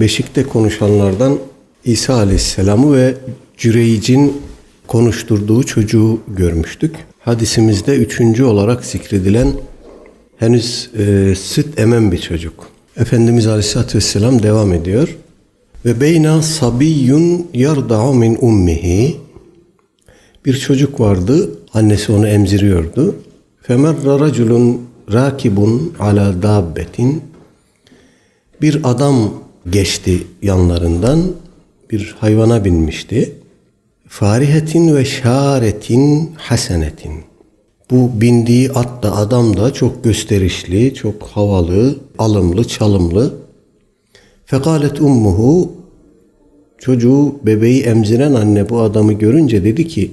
beşikte konuşanlardan İsa Aleyhisselam'ı ve Cüreyc'in konuşturduğu çocuğu görmüştük. Hadisimizde üçüncü olarak zikredilen henüz e, süt emen bir çocuk. Efendimiz Aleyhisselatü Vesselam devam ediyor. Ve beyna sabiyyun yarda'u min ummihi bir çocuk vardı. Annesi onu emziriyordu. Femerra raculun rakibun ala dabbetin bir adam geçti yanlarından bir hayvana binmişti. Farihetin ve şaretin hasenetin. Bu bindiği at da adam da çok gösterişli, çok havalı, alımlı, çalımlı. Fekalet ummuhu çocuğu bebeği emziren anne bu adamı görünce dedi ki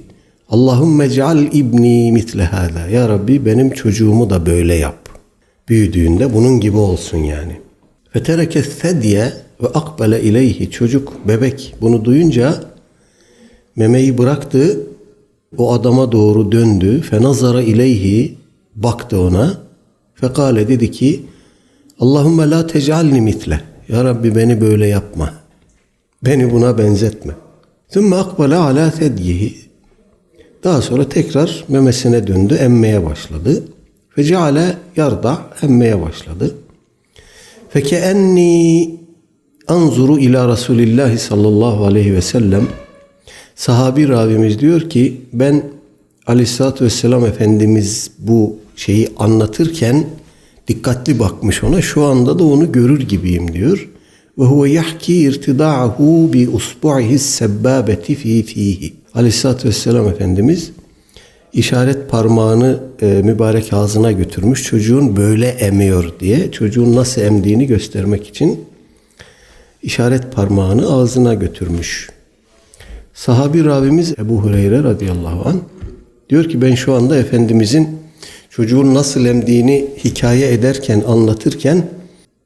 Allahümme ceal ibni mitle hâzâ. Ya Rabbi benim çocuğumu da böyle yap. Büyüdüğünde bunun gibi olsun yani. Fetereke sedye ve akbele ileyhi. Çocuk, bebek bunu duyunca memeyi bıraktı. O adama doğru döndü. Fenazara ileyhi. Baktı ona. Fekale dedi ki Allahümme la tecalni mitle. Ya Rabbi beni böyle yapma. Beni buna benzetme. Sümme akbele ala sedyihi. Daha sonra tekrar memesine döndü, emmeye başladı. Ve ceale yarda emmeye başladı. Fekeenni anzuru ila Resulillah sallallahu aleyhi ve sellem sahabi ravimiz diyor ki ben aleyhissalatü vesselam Efendimiz bu şeyi anlatırken dikkatli bakmış ona şu anda da onu görür gibiyim diyor. Ve huve yahki irtida'ahu bi usbu'ihi sebbabeti fi fihi. Aleyhissalatü vesselam Efendimiz işaret parmağını e, mübarek ağzına götürmüş. Çocuğun böyle emiyor diye çocuğun nasıl emdiğini göstermek için işaret parmağını ağzına götürmüş. Sahabi ravimiz Ebu Hureyre radıyallahu an diyor ki ben şu anda Efendimizin çocuğun nasıl emdiğini hikaye ederken anlatırken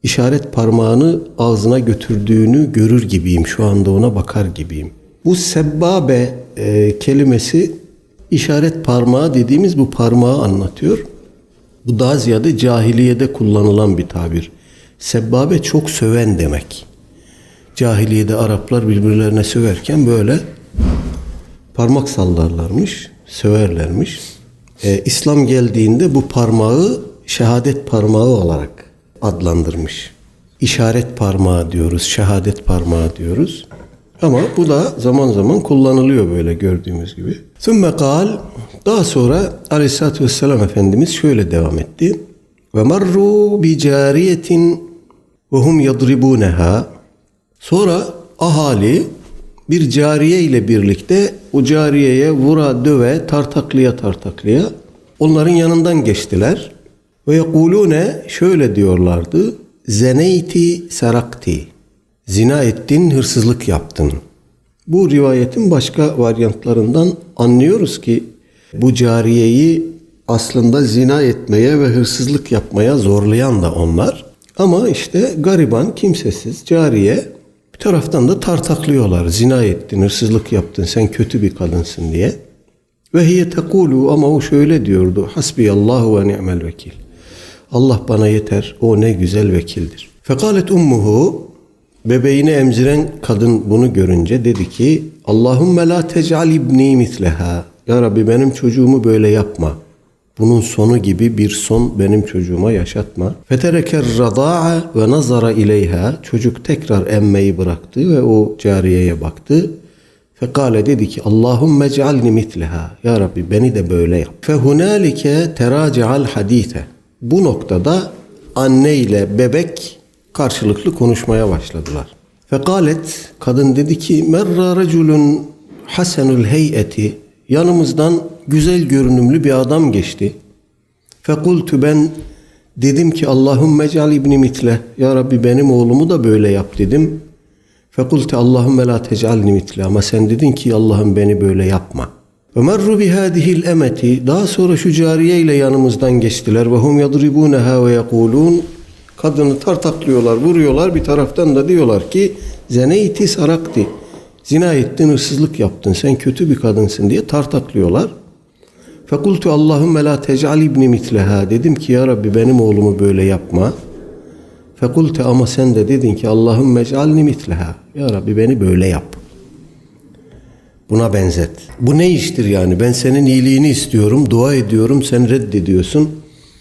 işaret parmağını ağzına götürdüğünü görür gibiyim. Şu anda ona bakar gibiyim. Bu sebbabe e, kelimesi işaret parmağı dediğimiz bu parmağı anlatıyor. Bu daha ziyade cahiliyede kullanılan bir tabir. Sebbabe çok söven demek. Cahiliyede Araplar birbirlerine söverken böyle parmak sallarlarmış, söverlermiş. Ee, İslam geldiğinde bu parmağı şehadet parmağı olarak adlandırmış. İşaret parmağı diyoruz, şehadet parmağı diyoruz. Ama bu da zaman zaman kullanılıyor böyle gördüğümüz gibi. Sümme kal daha sonra Aleyhisselatü Vesselam Efendimiz şöyle devam etti. Ve marru bi cariyetin ve hum yadribuneha. Sonra ahali bir cariye ile birlikte o cariyeye vura döve tartaklıya tartaklıya onların yanından geçtiler. Ve yekulune şöyle diyorlardı. Zeneyti serakti. Zina ettin, hırsızlık yaptın. Bu rivayetin başka varyantlarından anlıyoruz ki bu cariyeyi aslında zina etmeye ve hırsızlık yapmaya zorlayan da onlar. Ama işte gariban, kimsesiz cariye bir taraftan da tartaklıyorlar. Zina ettin, hırsızlık yaptın, sen kötü bir kadınsın diye. Ve hiye tekulu ama o şöyle diyordu. Hasbiyallahu ve ni'mel vekil. Allah bana yeter, o ne güzel vekildir. Fekalet ummuhu Bebeğini emziren kadın bunu görünce dedi ki Allahümme la tec'al ibni misleha. Ya Rabbi benim çocuğumu böyle yapma. Bunun sonu gibi bir son benim çocuğuma yaşatma. Fetereker rada'a ve nazara ileyha. Çocuk tekrar emmeyi bıraktı ve o cariyeye baktı. Fekale dedi ki Allahümme cealni mitleha. Ya Rabbi beni de böyle yap. Fehunalike teraci'al hadite. Bu noktada anne ile bebek karşılıklı konuşmaya başladılar. Fekalet kadın dedi ki merra raculun hasenul heyeti yanımızdan güzel görünümlü bir adam geçti. Fekultu ben dedim ki Allahümme cal ibni mitle ya Rabbi benim oğlumu da böyle yap dedim. Fekultu Allahümme la tecalni mitle ama sen dedin ki Allah'ım beni böyle yapma. Ve merru bihadihil emeti daha sonra şu cariye ile yanımızdan geçtiler ve hum yadribuneha ve yekulun Kadını tartaklıyorlar, vuruyorlar. Bir taraftan da diyorlar ki zeneyti sarakti. Zina ettin, hırsızlık yaptın. Sen kötü bir kadınsın diye tartaklıyorlar. Fekultu Allahümme la tec'al ibni mitleha. Dedim ki ya Rabbi benim oğlumu böyle yapma. Fekulte ama sen de dedin ki Allahümme ec'alni mitleha. Ya Rabbi beni böyle yap. Buna benzet. Bu ne iştir yani? Ben senin iyiliğini istiyorum, dua ediyorum, sen reddediyorsun.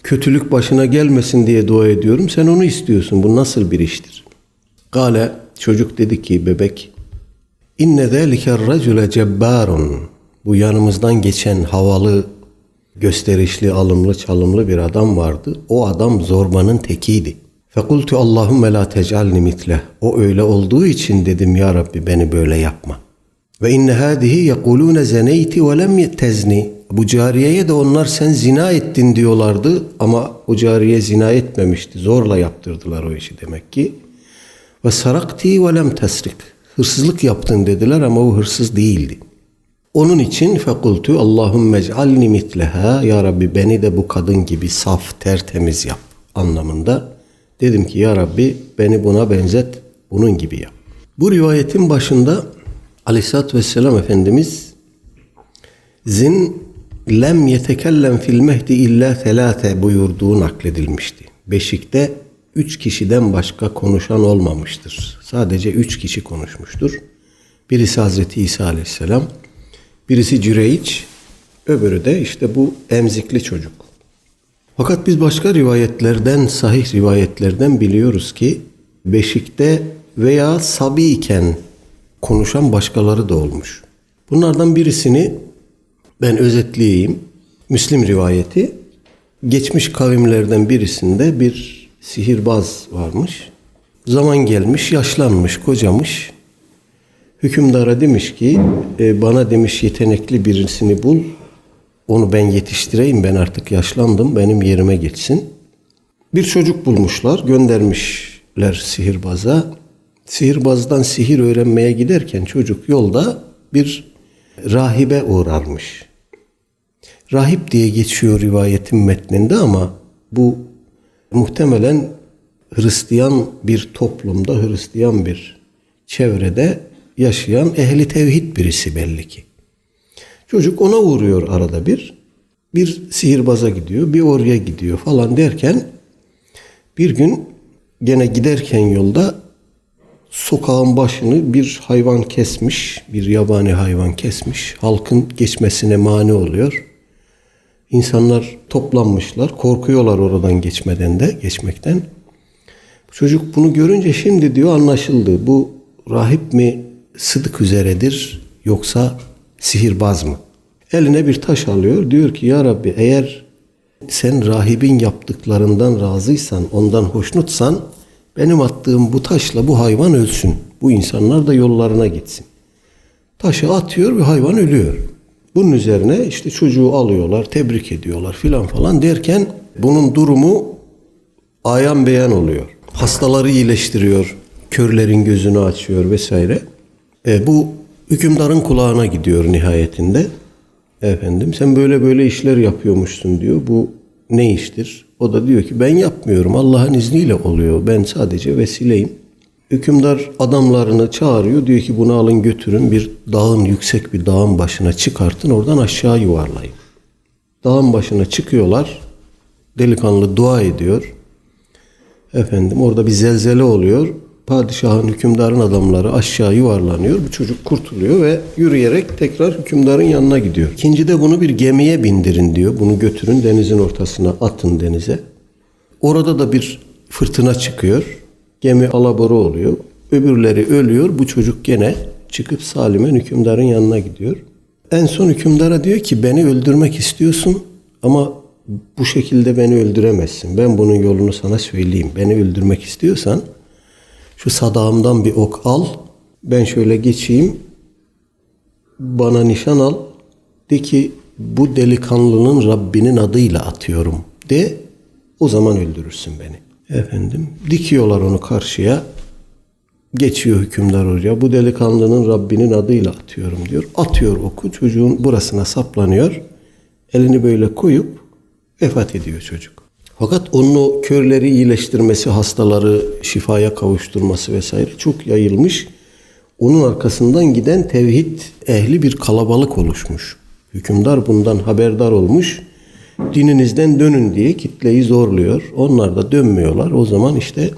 Kötülük başına gelmesin diye dua ediyorum, sen onu istiyorsun. Bu nasıl bir iştir? Gale, çocuk dedi ki bebek, İnne zâlike racule cebbarun. Bu yanımızdan geçen havalı, gösterişli, alımlı, çalımlı bir adam vardı. O adam zorbanın tekiydi. Fekultu Allahümme la tec'alni mitleh. O öyle olduğu için dedim ya Rabbi beni böyle yapma. Ve inne hadihi yekulune zeneyti ve lem tezni. Bu cariyeye de onlar sen zina ettin diyorlardı ama o cariye zina etmemişti. Zorla yaptırdılar o işi demek ki. Ve sarakti ve lem tesrik. Hırsızlık yaptın dediler ama o hırsız değildi. Onun için fekultu Allahümme ec'alni mitleha ya Rabbi beni de bu kadın gibi saf tertemiz yap anlamında. Dedim ki ya Rabbi beni buna benzet bunun gibi yap. Bu rivayetin başında Aleyhisselatü Vesselam Efendimiz zin lem yetekellem fil mehdi illa telate buyurduğu nakledilmişti. Beşikte üç kişiden başka konuşan olmamıştır. Sadece üç kişi konuşmuştur. Birisi Hazreti İsa Aleyhisselam, birisi Cüreyç, öbürü de işte bu emzikli çocuk. Fakat biz başka rivayetlerden, sahih rivayetlerden biliyoruz ki beşikte veya sabi iken konuşan başkaları da olmuş. Bunlardan birisini ben özetleyeyim. Müslim rivayeti. Geçmiş kavimlerden birisinde bir sihirbaz varmış. Zaman gelmiş, yaşlanmış, kocamış. Hükümdara demiş ki "E, bana demiş yetenekli birisini bul. Onu ben yetiştireyim ben artık yaşlandım benim yerime geçsin. Bir çocuk bulmuşlar göndermişler sihirbaza. Sihirbazdan sihir öğrenmeye giderken çocuk yolda bir rahibe uğrarmış. Rahip diye geçiyor rivayetin metninde ama bu muhtemelen Hristiyan bir toplumda, Hristiyan bir çevrede yaşayan ehli tevhid birisi belli ki. Çocuk ona uğruyor arada bir. Bir sihirbaza gidiyor, bir oraya gidiyor falan derken bir gün gene giderken yolda sokağın başını bir hayvan kesmiş, bir yabani hayvan kesmiş. Halkın geçmesine mani oluyor. İnsanlar toplanmışlar, korkuyorlar oradan geçmeden de, geçmekten. Çocuk bunu görünce şimdi diyor anlaşıldı. Bu rahip mi sıdık üzeredir yoksa sihirbaz mı? Eline bir taş alıyor. Diyor ki ya Rabbi eğer sen rahibin yaptıklarından razıysan, ondan hoşnutsan benim attığım bu taşla bu hayvan ölsün. Bu insanlar da yollarına gitsin. Taşı atıyor ve hayvan ölüyor. Bunun üzerine işte çocuğu alıyorlar, tebrik ediyorlar filan falan derken bunun durumu ayan beyan oluyor. Hastaları iyileştiriyor, körlerin gözünü açıyor vesaire. E, bu hükümdarın kulağına gidiyor nihayetinde. Efendim sen böyle böyle işler yapıyormuşsun diyor. Bu ne iştir? O da diyor ki ben yapmıyorum. Allah'ın izniyle oluyor. Ben sadece vesileyim. Hükümdar adamlarını çağırıyor. Diyor ki bunu alın götürün bir dağın yüksek bir dağın başına çıkartın. Oradan aşağı yuvarlayın. Dağın başına çıkıyorlar. Delikanlı dua ediyor. Efendim orada bir zelzele oluyor. Padişahın, hükümdarın adamları aşağı yuvarlanıyor. Bu çocuk kurtuluyor ve yürüyerek tekrar hükümdarın yanına gidiyor. İkinci de bunu bir gemiye bindirin diyor. Bunu götürün denizin ortasına atın denize. Orada da bir fırtına çıkıyor. Gemi alabora oluyor. Öbürleri ölüyor. Bu çocuk gene çıkıp salimen hükümdarın yanına gidiyor. En son hükümdara diyor ki beni öldürmek istiyorsun ama bu şekilde beni öldüremezsin. Ben bunun yolunu sana söyleyeyim. Beni öldürmek istiyorsan şu sadağımdan bir ok al. Ben şöyle geçeyim. Bana nişan al. De ki bu delikanlının Rabbinin adıyla atıyorum. De o zaman öldürürsün beni. Efendim dikiyorlar onu karşıya. Geçiyor hükümdar oraya. Bu delikanlının Rabbinin adıyla atıyorum diyor. Atıyor oku. Çocuğun burasına saplanıyor. Elini böyle koyup vefat ediyor çocuk. Fakat onun o körleri iyileştirmesi, hastaları şifaya kavuşturması vesaire çok yayılmış. Onun arkasından giden tevhid ehli bir kalabalık oluşmuş. Hükümdar bundan haberdar olmuş. Dininizden dönün diye kitleyi zorluyor. Onlar da dönmüyorlar. O zaman işte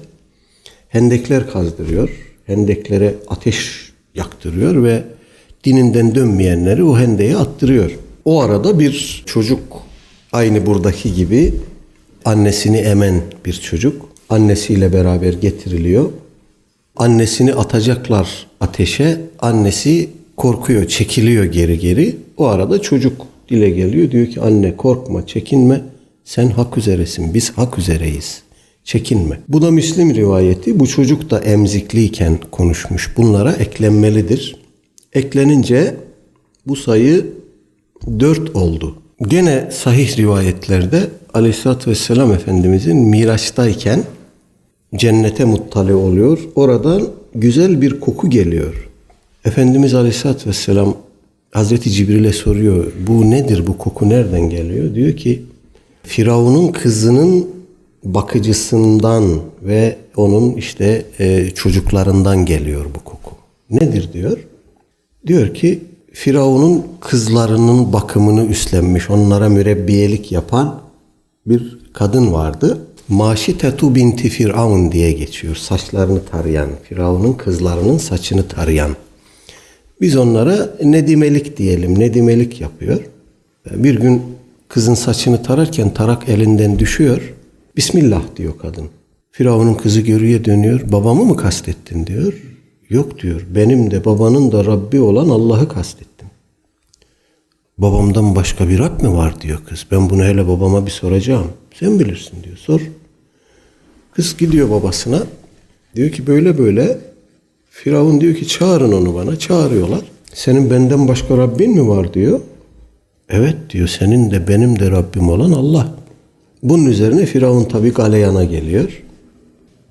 hendekler kazdırıyor. Hendeklere ateş yaktırıyor ve dininden dönmeyenleri o hendeğe attırıyor. O arada bir çocuk aynı buradaki gibi annesini emen bir çocuk annesiyle beraber getiriliyor. Annesini atacaklar ateşe. Annesi korkuyor, çekiliyor geri geri. O arada çocuk dile geliyor. Diyor ki anne korkma, çekinme. Sen hak üzeresin. Biz hak üzereyiz. Çekinme. Bu da Müslim rivayeti. Bu çocuk da emzikliyken konuşmuş. Bunlara eklenmelidir. Eklenince bu sayı dört oldu. Gene sahih rivayetlerde Aleyhisselatü Vesselam Efendimizin Miraç'tayken cennete muttali oluyor. Oradan güzel bir koku geliyor. Efendimiz Aleyhisselatü Vesselam Hazreti Cibril'e soruyor. Bu nedir? Bu koku nereden geliyor? Diyor ki Firavun'un kızının bakıcısından ve onun işte e, çocuklarından geliyor bu koku. Nedir diyor? Diyor ki Firavun'un kızlarının bakımını üstlenmiş, onlara mürebbiyelik yapan bir kadın vardı. Maşitetu binti Firavun diye geçiyor. Saçlarını tarayan, Firavun'un kızlarının saçını tarayan. Biz onlara nedimelik diyelim, nedimelik yapıyor. Bir gün kızın saçını tararken tarak elinden düşüyor. Bismillah diyor kadın. Firavun'un kızı görüye dönüyor. Babamı mı kastettin diyor. Yok diyor. Benim de babanın da Rabbi olan Allah'ı kastettim. Babamdan başka bir Rab mi var diyor kız. Ben bunu hele babama bir soracağım. Sen bilirsin diyor. Sor. Kız gidiyor babasına. Diyor ki böyle böyle. Firavun diyor ki çağırın onu bana. Çağırıyorlar. Senin benden başka Rabbin mi var diyor. Evet diyor senin de benim de Rabbim olan Allah. Bunun üzerine Firavun tabi galeyana geliyor.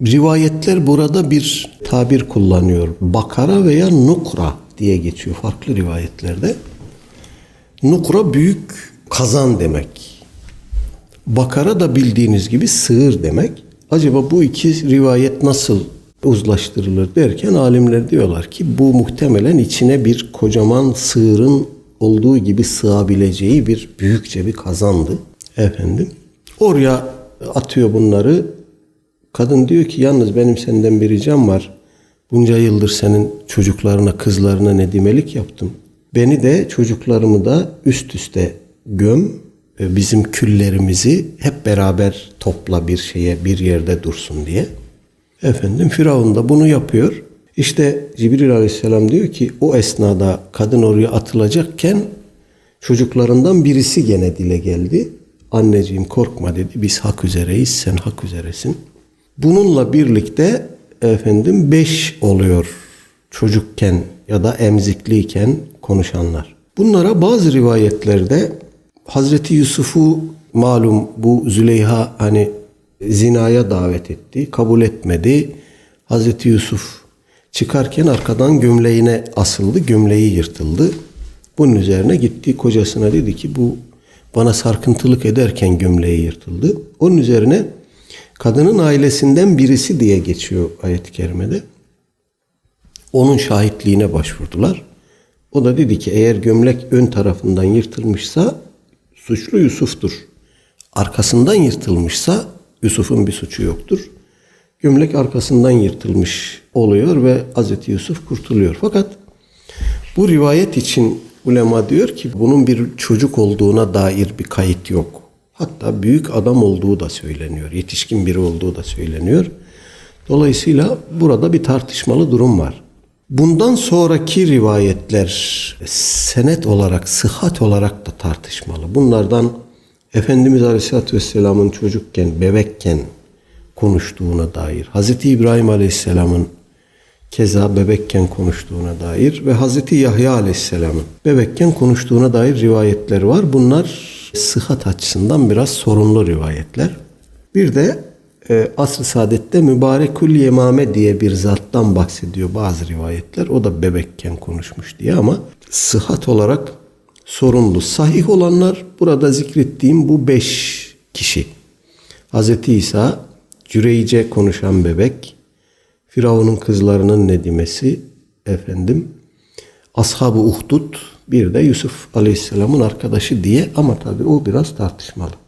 Rivayetler burada bir tabir kullanıyor. Bakara veya nukra diye geçiyor farklı rivayetlerde. Nukra büyük kazan demek. Bakara da bildiğiniz gibi sığır demek. Acaba bu iki rivayet nasıl uzlaştırılır derken alimler diyorlar ki bu muhtemelen içine bir kocaman sığırın olduğu gibi sığabileceği bir büyükçe bir kazandı. Efendim. Oraya atıyor bunları. Kadın diyor ki yalnız benim senden bir ricam var. Bunca yıldır senin çocuklarına, kızlarına nedimelik yaptım. Beni de çocuklarımı da üst üste göm. Bizim küllerimizi hep beraber topla bir şeye, bir yerde dursun diye. Efendim Firavun da bunu yapıyor. İşte Cibril Aleyhisselam diyor ki o esnada kadın oraya atılacakken çocuklarından birisi gene dile geldi. Anneciğim korkma dedi. Biz hak üzereyiz. Sen hak üzeresin. Bununla birlikte efendim beş oluyor çocukken ya da emzikliyken konuşanlar. Bunlara bazı rivayetlerde Hazreti Yusuf'u malum bu Züleyha hani zinaya davet etti. Kabul etmedi. Hazreti Yusuf çıkarken arkadan gömleğine asıldı. Gömleği yırtıldı. Bunun üzerine gitti kocasına dedi ki bu bana sarkıntılık ederken gömleği yırtıldı. Onun üzerine kadının ailesinden birisi diye geçiyor ayet-i kerimede. Onun şahitliğine başvurdular. O da dedi ki eğer gömlek ön tarafından yırtılmışsa suçlu Yusuf'tur. Arkasından yırtılmışsa Yusuf'un bir suçu yoktur. Gömlek arkasından yırtılmış oluyor ve Hazreti Yusuf kurtuluyor. Fakat bu rivayet için ulema diyor ki bunun bir çocuk olduğuna dair bir kayıt yok. Hatta büyük adam olduğu da söyleniyor. Yetişkin biri olduğu da söyleniyor. Dolayısıyla burada bir tartışmalı durum var. Bundan sonraki rivayetler senet olarak, sıhhat olarak da tartışmalı. Bunlardan Efendimiz Aleyhisselatü Vesselam'ın çocukken, bebekken konuştuğuna dair, Hazreti İbrahim Aleyhisselam'ın keza bebekken konuştuğuna dair ve Hazreti Yahya Aleyhisselam'ın bebekken konuştuğuna dair rivayetler var. Bunlar sıhhat açısından biraz sorunlu rivayetler. Bir de e, Asr-ı Saadet'te Mübarekül Yemame diye bir zattan bahsediyor bazı rivayetler. O da bebekken konuşmuş diye ama sıhhat olarak sorunlu. Sahih olanlar burada zikrettiğim bu beş kişi. Hz. İsa, Cüreyce konuşan bebek, Firavun'un kızlarının nedimesi, efendim, Ashab-ı Uhdud, bir de Yusuf Aleyhisselam'ın arkadaşı diye ama tabi o biraz tartışmalı.